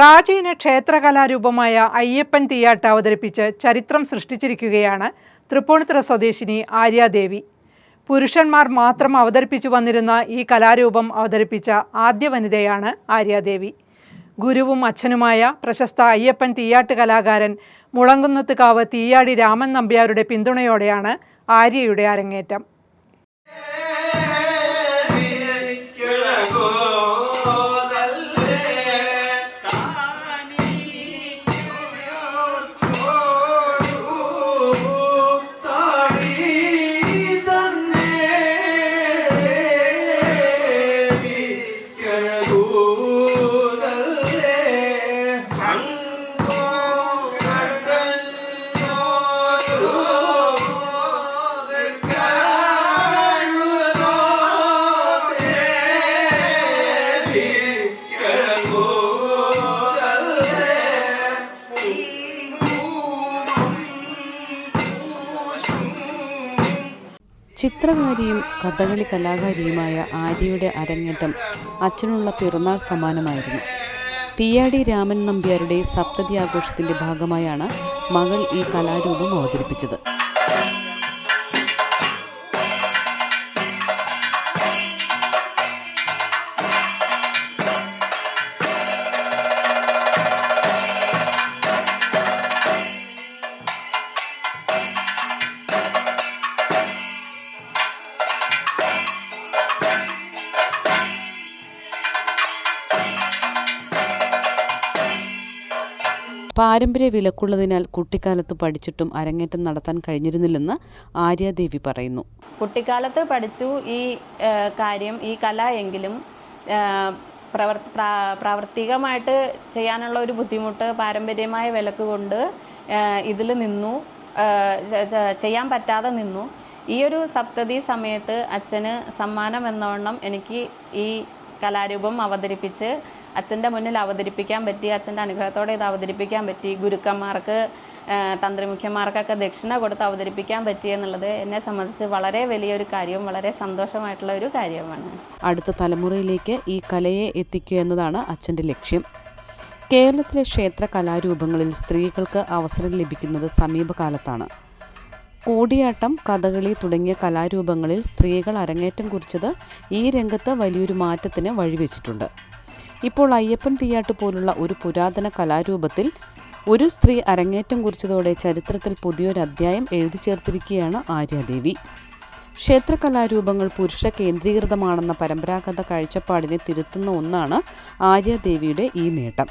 പ്രാചീന ക്ഷേത്രകലാരൂപമായ അയ്യപ്പൻ തീയാട്ട് അവതരിപ്പിച്ച് ചരിത്രം സൃഷ്ടിച്ചിരിക്കുകയാണ് തൃപ്പൂണിത്തുറ സ്വദേശിനി ആര്യാദേവി. പുരുഷന്മാർ മാത്രം അവതരിപ്പിച്ചു വന്നിരുന്ന ഈ കലാരൂപം അവതരിപ്പിച്ച ആദ്യ വനിതയാണ് ആര്യാദേവി. ഗുരുവും അച്ഛനുമായ പ്രശസ്ത അയ്യപ്പൻ തീയാട്ട് കലാകാരൻ മുളങ്കുന്നത്തുകാവ് തീയാടി രാമൻ നമ്പ്യാരുടെ പിന്തുണയോടെയാണ് ആര്യയുടെ അരങ്ങേറ്റം. ചിത്രകാരിയും കഥകളി കലാകാരിയുമായ ആര്യയുടെ അരങ്ങേറ്റം അച്ഛനുള്ള പിറന്നാൾ സമ്മാനമായിരുന്നു. തീയാടി രാമൻ നമ്പ്യാരുടെ സപ്തതി ആഘോഷത്തിന്റെ ഭാഗമായാണ് മകൾ ഈ കലാരൂപം അവതരിപ്പിച്ചത്. പാരമ്പര്യ വിലക്കുള്ളതിനാൽ കുട്ടിക്കാലത്ത് പഠിച്ചിട്ടും അരങ്ങേറ്റം നടത്താൻ കഴിഞ്ഞിരുന്നില്ലെന്ന് ആര്യാദേവി പറയുന്നു. കുട്ടിക്കാലത്ത് പഠിച്ചു ഈ കാര്യം ഈ കല എങ്കിലും പ്രവർ പ്രാവർത്തികമായിട്ട് ചെയ്യാനുള്ള ഒരു ബുദ്ധിമുട്ട് പാരമ്പര്യമായ വിലക്ക് കൊണ്ട് ഇതിൽ നിന്നു ചെയ്യാൻ പറ്റാതെ നിന്നു. ഈ ഒരു സപ്തതി സമയത്ത് അച്ഛന് സമ്മാനം എന്നവണ്ണം എനിക്ക് ഈ കലാരൂപം അവതരിപ്പിച്ച് അച്ഛന്റെ മുന്നിൽ അവതരിപ്പിക്കാൻ പറ്റി അച്ഛന്റെ അനുഗ്രഹത്തോടെ ഇത് അവതരിപ്പിക്കാൻ പറ്റി ഗുരുക്കന്മാർക്ക് തന്ത്രിമുഖ്യന്മാർക്കൊക്കെ ദക്ഷിണ കൊടുത്ത് അവതരിപ്പിക്കാൻ പറ്റി എന്നുള്ളത് എന്നെ സംബന്ധിച്ച് വളരെ വലിയൊരു കാര്യവും വളരെ സന്തോഷമായിട്ടുള്ള ഒരു കാര്യമാണ് അടുത്ത തലമുറയിലേക്ക് ഈ കലയെ എത്തിക്കുക എന്നതാണ് അച്ഛന്റെ ലക്ഷ്യം. കേരളത്തിലെ ക്ഷേത്ര കലാരൂപങ്ങളിൽ സ്ത്രീകൾക്ക് അവസരം ലഭിക്കുന്നത് സമീപകാലത്താണ്. കൂടിയാട്ടം കഥകളി തുടങ്ങിയ കലാരൂപങ്ങളിൽ സ്ത്രീകൾ അരങ്ങേറ്റം കുറിച്ചത് ഈ രംഗത്ത് വലിയൊരു മാറ്റത്തിന് വഴിവെച്ചിട്ടുണ്ട്. ഇപ്പോൾ അയ്യപ്പൻ തീയാട്ട് പോലുള്ള ഒരു പുരാതന കലാരൂപത്തിൽ ഒരു സ്ത്രീ അരങ്ങേറ്റം കുറിച്ചതോടെ ചരിത്രത്തിൽ പുതിയൊരു അധ്യായം എഴുതി ചേർത്തിരിക്കുകയാണ് ആര്യാദേവി. ക്ഷേത്ര കലാരൂപങ്ങൾ പുരുഷ കേന്ദ്രീകൃതമാണെന്ന പരമ്പരാഗത കാഴ്ചപ്പാടിനെ തിരുത്തുന്ന ഒന്നാണ് ആര്യാദേവിയുടെ ഈ നേട്ടം.